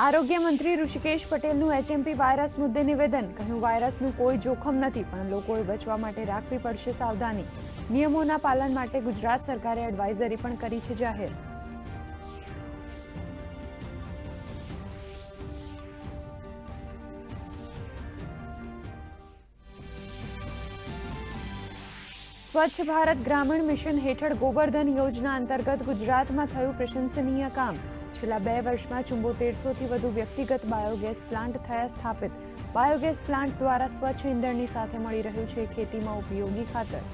આરોગ્ય મંત્રી ઋષિકેશ પટેલનું એચએમપી વાયરસ મુદ્દે નિવેદન. કહ્યું, વાયરસનું કોઈ જોખમ નથી, પણ લોકોએ બચવા માટે રાખવી પડશે સાવધાની. નિયમોના પાલન માટે ગુજરાત સરકારે એડવાઇઝરી પણ કરી છે જાહેર. સ્વચ્છ ભારત ગ્રામીણ મિશન હેઠળ ગોબરધન યોજના અંતર્ગત ગુજરાતમાં થયું પ્રશંસનીય કામ. છેલ્લા બે વર્ષમાં ચુંબોતેરસોથી વધુ વ્યક્તિગત બાયોગેસ પ્લાન્ટ થયા સ્થાપિત. બાયોગેસ પ્લાન્ટ દ્વારા સ્વચ્છ ઇંધણની સાથે મળી રહ્યું છે ખેતીમાં ઉપયોગી ખાતર.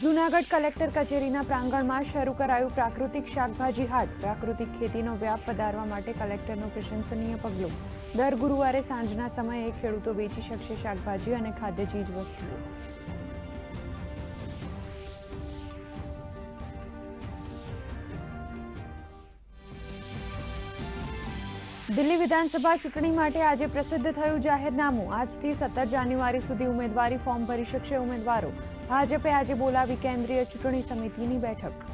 જૂનાગઢ કલેક્ટર કચેરીના પ્રાંગણમાં શરૂ કરાયું પ્રાકૃતિક શાકભાજી હાટ. પ્રાકૃતિક ખેતીનો વ્યાપ વધારવા માટે કલેક્ટરનું પ્રશંસનીય પગલું. દર ગુરુવારે સાંજના સમયે ખેડૂતો વેચી શકશે શાકભાજી અને ખાદ્ય ચીજ વસ્તુઓ દિલ્હી વિધાનસભા ચૂંટણી માટે આજે પ્રસિદ્ધ થયું જાહેરનામું. આજથી સત્તર જાન્યુઆરી સુધી ઉમેદવારી ફોર્મ ભરી શકશે ઉમેદવારો. ભાજપે આજે બોલાવી કેન્દ્રીય ચૂંટણી સમિતિની બેઠક.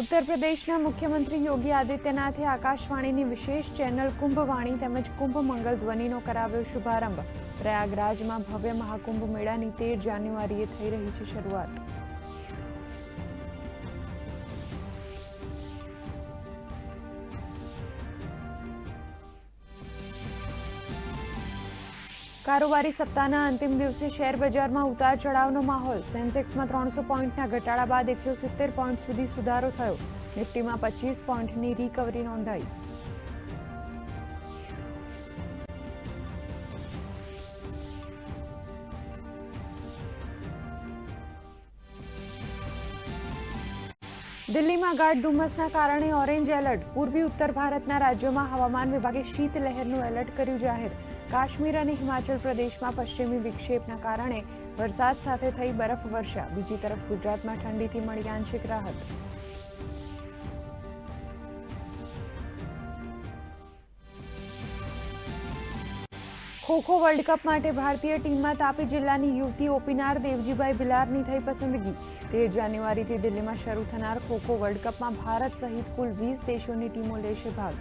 ઉત્તર પ્રદેશના મુખ્યમંત્રી યોગી આદિત્યનાથે આકાશવાણીની વિશેષ ચેનલ કુંભવાણી તેમજ કુંભ મંગલ ધ્વનિનો કરાવ્યો શુભારંભ. પ્રયાગરાજમાં ભવ્ય મહાકુંભ મેળાની તેર જાન્યુઆરીએ થઈ રહી છે શરૂઆત. કારોબારી સપ્તાહના અંતિમ દિવસે શેર બજારમાં ઉતાર ચઢાવનો માહોલ. સેન્સેક્સમાં ત્રણસો પોઈન્ટના ઘટાડા બાદ એકસો સિત્તેર પોઈન્ટ સુધી સુધારો થયો. નિફ્ટીમાં પચીસ પોઈન્ટની રિકવરી નોંધાઈ. દિલ્હીમાં ગાઢ ધુમ્મસના કારણે ઓરેન્જ એલર્ટ. પૂર્વી ઉત્તર ભારતના રાજ્યોમાં હવામાન વિભાગે શીત લહેરનું એલર્ટ કર્યું જાહેર. કાશ્મીર અને હિમાચલ પ્રદેશમાં પશ્ચિમી વિક્ષેપના કારણે વરસાદ સાથે થઈ બરફ વર્ષા. બીજી તરફ ગુજરાતમાં ઠંડીથી મળી આંશિક રાહત. ખોખો વર્લ્ડ કપ માટે ભારતીય ટીમમાં તાપી જિલ્લાની યુવતી ઓપીનાર દેવજીભાઈ ભિલારની થઈ પસંદગી. તેર જાન્યુઆરીથી દિલ્હીમાં શરૂ થનાર ખોખો વર્લ્ડ કપમાં ભારત સહિત કુલ વીસ દેશોની ટીમો લેશે ભાગ.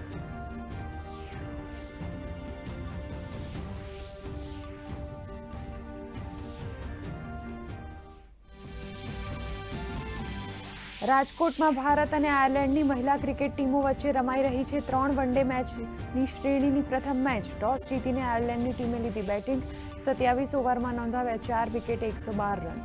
રાજકોટમાં ભારત અને આયર્લેન્ડની મહિલા ક્રિકેટ ટીમો વચ્ચે રમાઈ રહી છે ત્રણ વનડે મેચની શ્રેણીની પ્રથમ મેચ. ટોસ જીતીને આયર્લેન્ડની ટીમે લીધી બેટિંગ. સત્યાવીસ ઓવરમાં નોંધાવ્યા ચાર વિકેટ એકસો બાર રન.